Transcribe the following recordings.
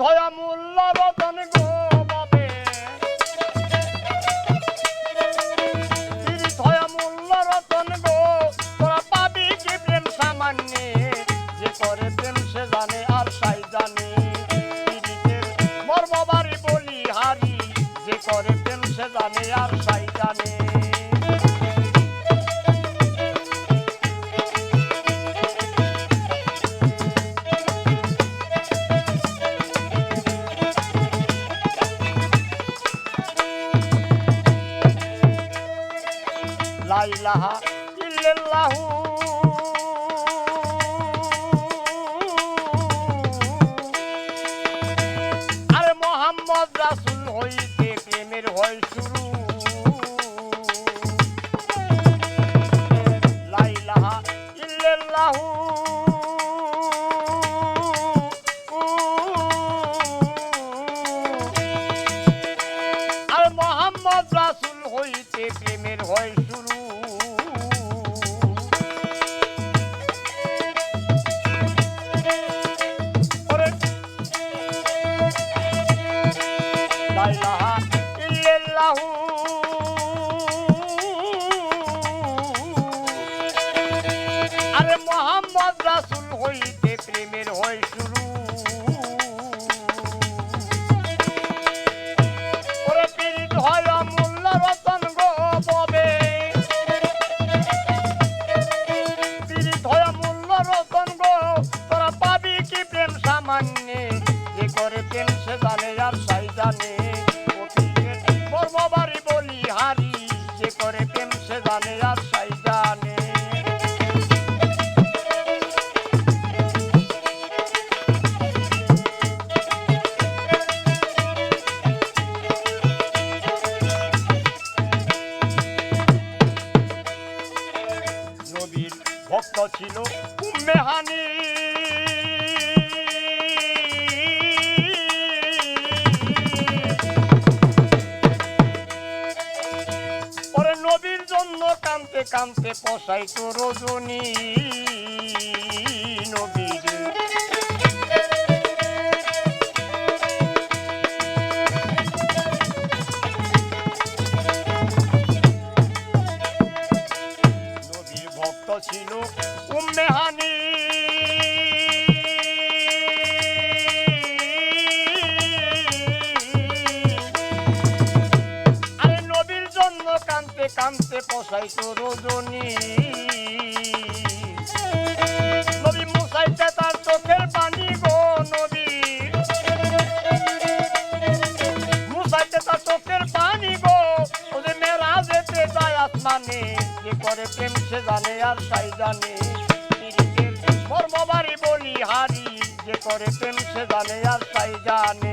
হয়া মূল্য রতন রাহা যে কানতে পশাই তো রজনী। কানতে পশাইতো রজনী নবী মুসাইতে তার চোখের পানি গো নবী। মুসাইতে তার চোখের পানি গো ওদের যেতে যায় আসমানে। যে করে প্রেম সে জানে আর সাই জানে। মর্মবাড়ি বলি হারি, যে করে প্রেম সে জানে আর সাই জানে।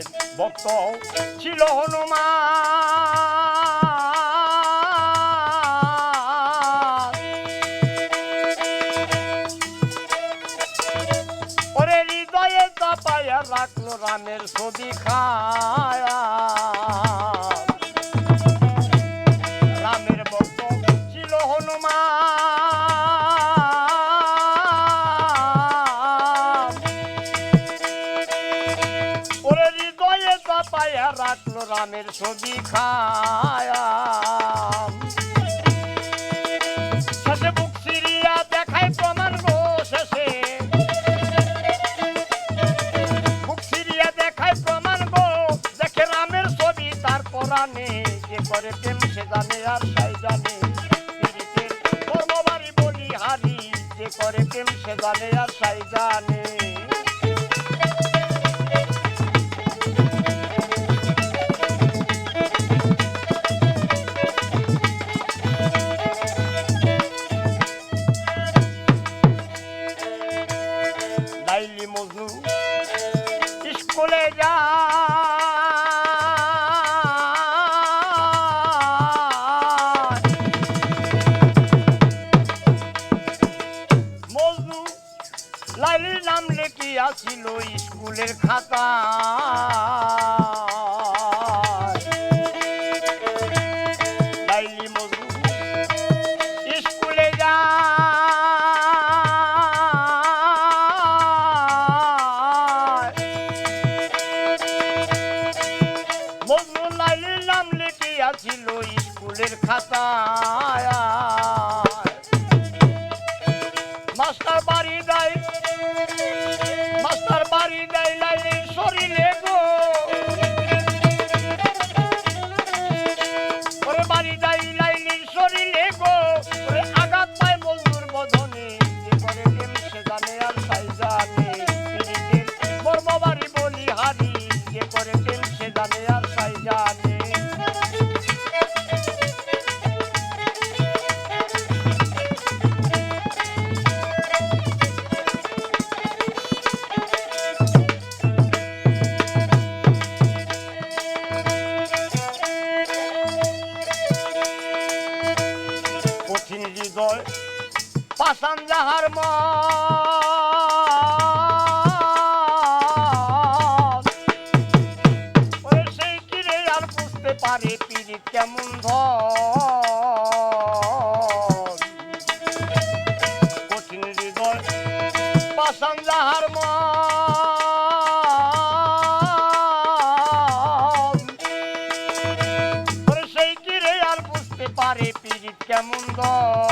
রামের ভক্ত ছিল হনুমান। ওরে হৃদয়ে চাপায়া রাখল রামের ছবি খায়া। চাপায়া রাখল রামের ছবি খায়া। শেষে বুক সিরিয়া দেখায় প্রমাণ গো শেষে। বুক সিরিয়া দেখায় প্রমাণ গো, দেখে রামের ছবি তার পরাণে যে করে প্রেম সে জানে আর সাই জানে। কর্মবাড়ি বলি হারি যে করে প্রেম সে জানে আর সাই জানে। ছিল স্কুলের খাতা আমার মরে সেই কিরে আর বুঝতে পারে পিরিত কেমন কঠিন হৃদয় পাশান যাহার মা পারে পিরিত কেমন দল